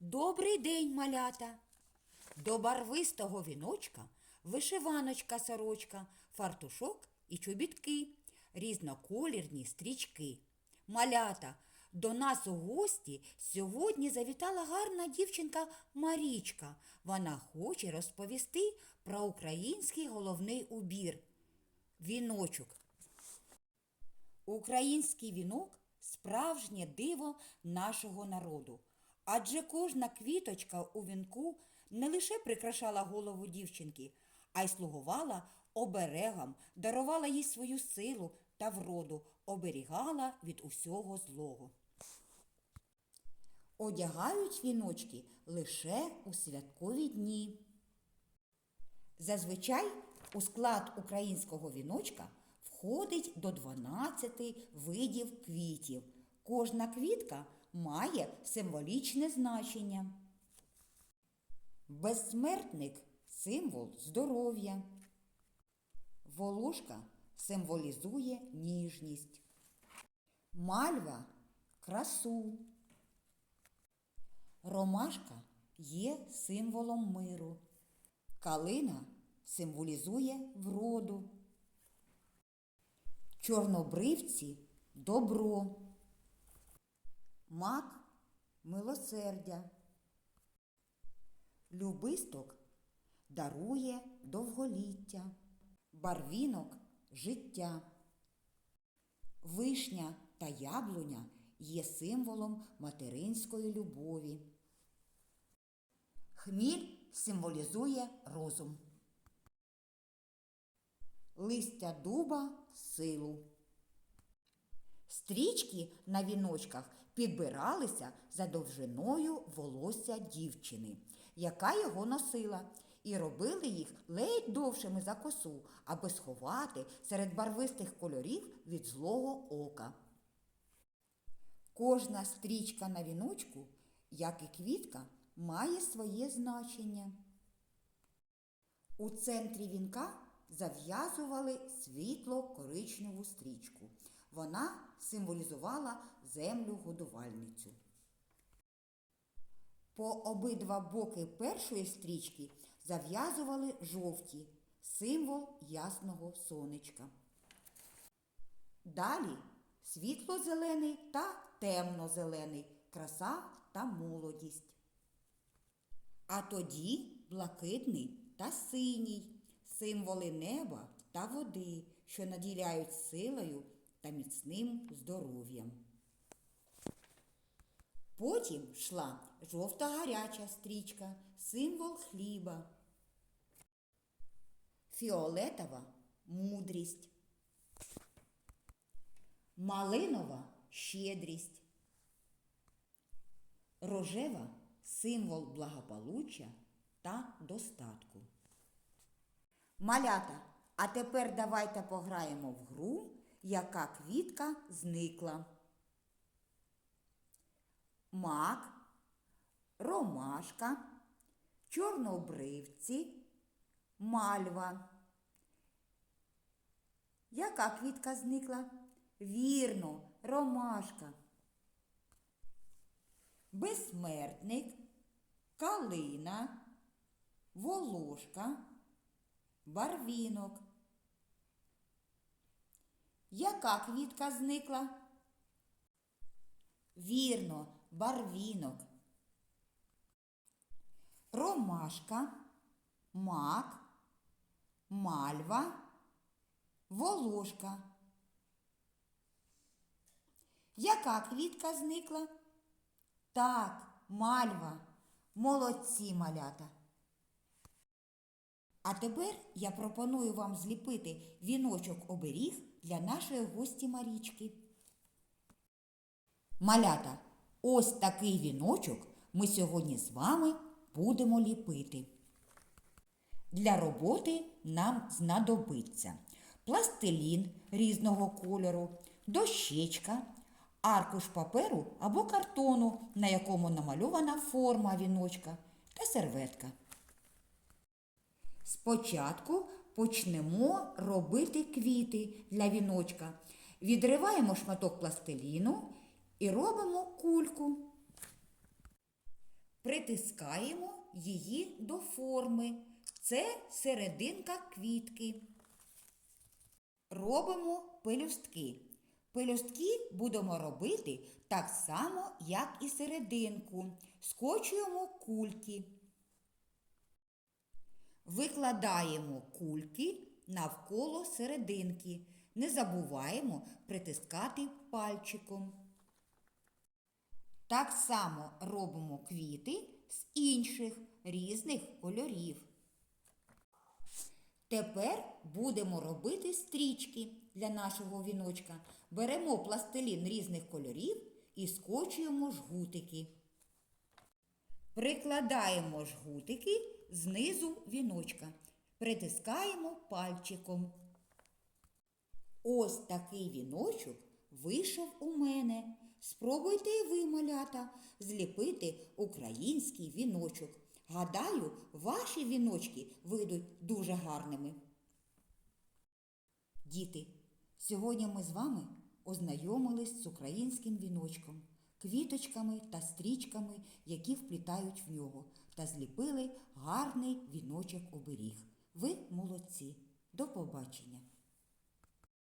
Добрий день, малята! До барвистого віночка вишиваночка сорочка, фартушок і чобітки, різноколірні стрічки. Малята, до нас у гості сьогодні завітала гарна дівчинка Марічка. Вона хоче розповісти про український головний убір віночок. Український вінок справжнє диво нашого народу. Адже кожна квіточка у вінку не лише прикрашала голову дівчинки, а й слугувала оберегам, дарувала їй свою силу та вроду, оберігала від усього злого. Одягають віночки лише у святкові дні. Зазвичай у склад українського віночка входить до 12 видів квітів. Кожна квітка має символічне значення. Безсмертник символ здоров'я. Волошка символізує ніжність. Мальва красу. Ромашка є символом миру. Калина символізує вроду. Чорнобривці добро. Мак милосердя. Любисток дарує довголіття. Барвінок життя. Вишня та яблуня є символом материнської любові. Хміль символізує розум. Листя дуба силу. Стрічки на віночках підбиралися за довжиною волосся дівчини, яка його носила, і робили їх ледь довшими за косу, аби сховати серед барвистих кольорів від злого ока. Кожна стрічка на віночку, як і квітка, має своє значення. У центрі вінка зав'язували світло-коричневу стрічку. Вона символізувала землю годувальницю. По обидва боки першої стрічки зав'язували жовті символ ясного сонечка. Далі світло-зелений та темно-зелений краса та молодість. А тоді блакитний та синій символи неба та води, що наділяють силою та міцним здоров'ям. Потім йшла жовта гаряча стрічка, символ хліба, фіолетова мудрість, малинова щедрість, рожева символ благополуччя та достатку. Малята, а тепер давайте пограємо в гру, яка квітка зникла. Мак, ромашка, чорнобривці, мальва. Яка квітка зникла? Вірно, ромашка. Безсмертник, калина, волошка, барвінок. Яка квітка зникла? Вірно, барвінок. Ромашка, мак, мальва, волошка. Яка квітка зникла? Так, мальва. Молодці малята. А тепер я пропоную вам зліпити віночок оберіг для нашої гості Марічки. Малята, ось такий віночок ми сьогодні з вами будемо ліпити. Для роботи нам знадобиться пластилін різного кольору, дощечка, аркуш паперу або картону, на якому намальована форма віночка та серветка. Спочатку почнемо робити квіти для віночка. Відриваємо шматок пластиліну і робимо кульку. Притискаємо її до форми. Це серединка квітки. Робимо пелюстки. Пелюстки будемо робити так само, як і серединку. Скочуємо кульки. Викладаємо кульки навколо серединки. Не забуваємо притискати пальчиком. Так само робимо квіти з інших різних кольорів. Тепер будемо робити стрічки для нашого віночка. Беремо пластилін різних кольорів і скочуємо жгутики. Прикладаємо жгутики знизу віночка. Притискаємо пальчиком. Ось такий віночок вийшов у мене. Спробуйте ви, малята, зліпити український віночок. Гадаю, ваші віночки вийдуть дуже гарними. Діти, сьогодні ми з вами ознайомились з українським віночком, квіточками та стрічками, які вплітають в нього, та зліпили гарний віночок оберіг. Ви молодці. До побачення!